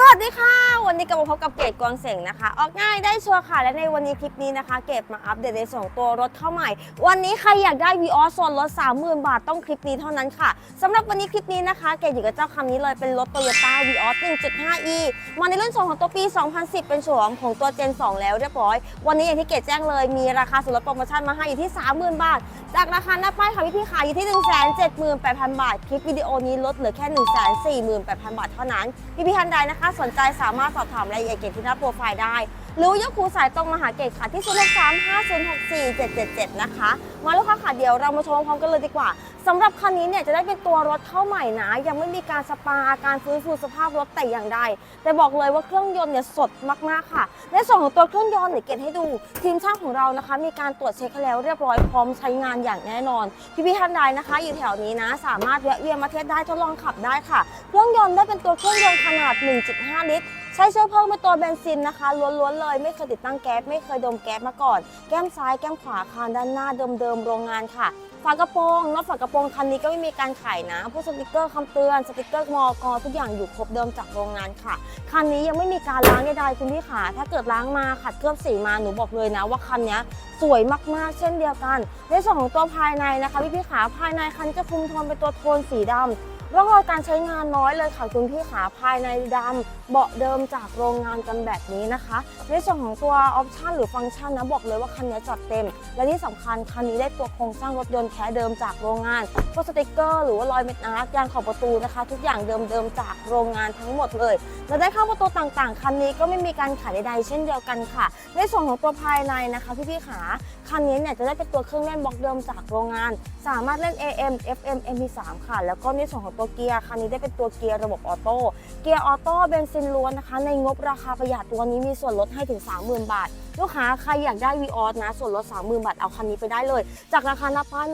สวัสดีค่ะ วันนี้กลับมาพบกับเกดกวางเสงนะคะ ออกง่ายได้ชัวร์ค่ะ และในวันนี้คลิปนี้นะคะ เกดมาอัปเดตในส่วนของตัวรถเข้าใหม่ วันนี้ใครอยากได้ v ีออส่วนลด30,000 บาทต้องคลิปนี้เท่านั้นค่ะสำหรับวันนี้คลิปนี้นะคะ เกดอยู่กับเจ้าคันนี้เลยเป็นรถ Toyota v ีออส 1.5e มาในรุ่นส่วนของตัวปี 2010 เป็นส่วนของตัว Gen 2 แล้วเรียบร้อย วันนี้อย่างที่เกดแจ้งเลยมีราคาส่วนลดโปรโมชั่นมาให้อยู่ที่ 30,000 บาท จากราคาหน้าป้ายค่ะพี่พี่ขายอยู่ที่ 178,000 บาท คลิปวิดีโอนี้ลดเหลือแค่ 148,000 บาทเท่านั้นพี่พี่ๆท่านใดนะคะสนใจสามารถสอบถามรายละเอียดเกตที่หน้าโปรไฟล์ได้ หรือยกคูสายตรงมาหาเกตค่ะที่0635064777 นะคะ มาลูกค้าค่ะเดี๋ยวเรามาชมพร้อมกันเลยดีกว่า สำหรับคันนี้เนี่ยจะได้เป็นตัวรถเข้าใหม่นะ ยังไม่มีการสปาการฟื้นฟูสภาพรถแต่อย่างใด แต่บอกเลยว่าเครื่องยนต์เนี่ยสดมากๆค่ะ ในส่วนของตัวเครื่องยนต์เนี่ยเกตให้ดู ทีมช่างของเรานะคะ มีการตรวจเช็คแล้วเรียบร้อยพร้อมใช้งานอย่างแน่นอน พี่ๆท่านใดนะคะ อยู่แถวนี้นะ สามารถแวะเวียนมาเทสได้ทดลองขับได้ค่ะ เครื่องยนต์ได้เป็นตัวเครื่องยนต์ขนาด 1.5 ลิตรใช้เชื้อเพลิงเป็นตัวเบนซินนะคะล้วนๆเลยไม่เคยติดตั้งแก๊สไม่เคยดมแก๊สมาก่อน แก้มซ้ายแก้มขวาคานด้านหน้าเดิมๆโรงงานค่ะ ฝากระโปรงนอกฝากระโปรงคันนี้ก็ไม่มีการไขนะพวกสติกเกอร์คำเตือนสติกเกอร์มอกอทุกอย่างอยู่ครบเดิมจากโรงงานค่ะคันนี้ยังไม่มีการล้างใดๆคุณพี่ขาถ้าเกิดล้างมาขัดเคลือบสีมาหนูบอกเลยนะ ว่าคันนี้สวยมากๆ เช่นเดียวกัน ในส่วนของตัวภายในนะคะพี่พี่ขาภายในคันจะคุมโทนเป็นตัวโทนสีดำ ร่องรอยการใช้งานน้อยเลยค่ะคุณพี่ขาภายในดำเบาะเดิมจากโรงงานกันแบบนี้นะคะ ในส่วนของตัวออปชันหรือฟังก์ชันนะบอกเลยว่าคันนี้จัดเต็ม และที่สำคัญคันนี้ได้ตัวโครงสร้างรถยนต์แท้เดิมจากโรงงานพวกสติกเกอร์หรือว่ารอยเม็ดอาร์ตยางขอบประตูนะคะ ทุกอย่างเดิมๆจากโรงงานทั้งหมดเลย และได้เข้าประตูต่างๆ คันนี้ก็ไม่มีการขายใดๆเช่นเดียวกันค่ะ ในส่วนของตัวภายในนะคะพี่ๆขาคันนี้เนี่ยจะได้เป็นตัวเครื่องเล่นบล็อกเดิมจากโรงงาน สามารถเล่น AM FM MP3 ค่ะ แล้วก็ในส่วนของตัวเกียร์คันนี้ได้เป็นตัวเกียร์ระบบออโต้เกียร์ออโต้เบนซินล้วนนะคะ ในงบราคาประหยัดตัวนี้มีส่วนลดให้ถึง 30,000 บาท ลูกค้าใครอยากได้ v ีออสนะ ส่วนลด 30,000 บาท เอาคันนี้ไปได้เลย จากราคาหน้าป้าย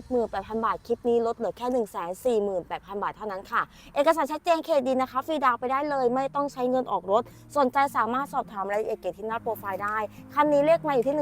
178,000 บาท คลิปนี้ลดเหลือแค่ 148,000 บาทเท่านั้นค่ะ เอกสารชัดเจนเครดิตนะคะ ฟรีดาวไปได้เลย ไม่ต้องใช้เงินออกรถ สนใจสามารถสอบถามรายละเอียดเกี่ยวกับที่หน้าโปรไฟล์ได้ คันนี้เลขมาอยู่ที่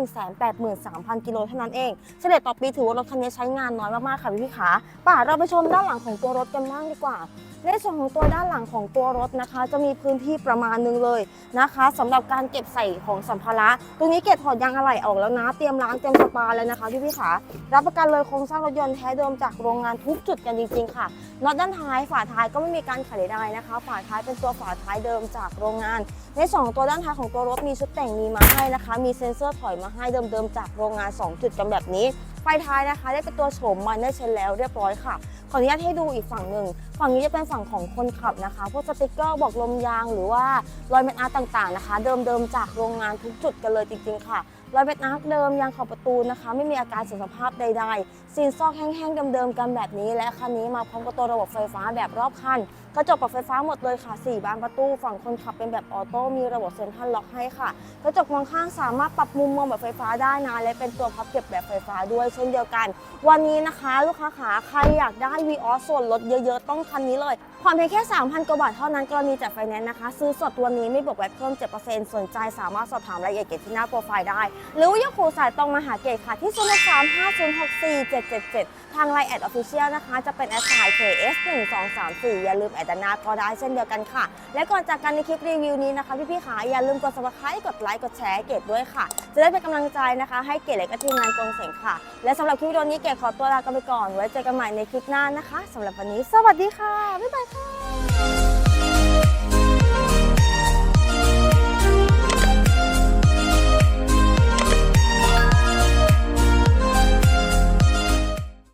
183,000 กิโลเท่านั้นเอง เฉลี่ยต่อปีถือว่ารถคันนี้ใช้งานน้อยมากๆค่ะพี่พี่ขาป่าเราไปชมด้านหลังของตัวรถกันบ้างดีกว่า ในส่วนของตัวด้านหลังของตัวรถนะคะ จะมีพื้นที่ประมาณนึงเลยนะคะสำหรับการเก็บใส่ของสัมภาระ ตรงนี้เก็บถอดยางอะไหล่ออกแล้วนะ เตรียมล้างเตรียมสปาแล้วนะคะพี่พี่ขา รับประกันเลยโครงสร้างรถยนต์แท้เดิมจากโรงงานทุกจุดกันจริงๆค่ะน็อตด้านท้ายฝาท้ายก็ไม่มีการขัดใดๆนะคะ ฝาท้ายเป็นตัวฝาท้ายเดิมจากโรงงาน ในสองตัวด้านท้ายของตัวรถมีชุดแต่งมีมาให้นะคะ มีเซ็นเซอร์ถอยมาให้เดิมๆจากโรงงาน 2 จุดกันแบบนี้ไฟท้ายนะคะ ได้เป็นตัวโฉมมันได้เชนแล้วเรียบร้อยค่ะขออนุญาตให้ดูอีกฝั่งหนึ่ง ฝั่งนี้จะเป็นฝั่งของคนขับนะคะ พวกสติกเกอร์บอกลมยางหรือว่ารอยเม็ดอาร์ต่างๆนะคะ เดิมๆจากโรงงานทุกจุดกันเลยจริงๆค่ะ รอยเม็ดอาร์ตเดิมยางขอบประตูนะคะ ไม่มีอาการเสียสภาพใดๆซีนซอกแห้งๆเดิมๆกันแบบนี้ และคันนี้มาพร้อมกับตัวระบบไฟฟ้าแบบรอบคันกระจกปรับไฟฟ้าหมดเลยค่ะ 4 บานประตู ฝั่งคนขับเป็นแบบออโต้มีระบบเซ็นทรัลล็อกให้ค่ะ กระจกมองข้างสามารถปรับมุมมองแบบไฟฟ้าได้นะและเป็นตัวพับเก็บแบบไฟฟ้าด้วยเช่นเดียวกัน วันนี้นะคะลูกค้าขาใครอยากได้ v ีออส่วนลดเยอะๆ ต้องคันนี้เลยผ่อนเพียงแค่ 3,000 กว่าบาทเท่านั้นกรณีจัดไฟแนนซ์นะคะ ซื้อสดวันนี้ไม่บวกแวตเพิ่ม 7%สนใจสามารถสอบถามรายละเอียดเกี่ยวกับที่หน้าโปรไฟล์ได้หรือว่ายกหูสายตรงมาหาเกตค่ะ ที่ 0635064777ทางไลน์แอดออฟฟิเชียลนะคะ จะเป็นแอดไซน์ KS 1 2 3 4 อย่าลืมแอดนหน้าก็ได้เช่นเดียวกันค่ะ และก่อนจากกันในคลิปรีวิวนี้นะคะพี่ๆขาอย่าลืมกด subscribe กดไลค์กดแชร์เกตด้วยค่ะ จะได้เป็นกำลังใจนะคะ ให้เกตและก็ทีมงานกองเสียงค่ะ และสำหรับคลิปวิดีโอนี้เกตขอตัวลากันไปก่อนไว้เจอกันใหม่ในคลิปหน้านะคะสำหรับวันนี้ สวัสดีค่ะบ๊ายบายค่ะ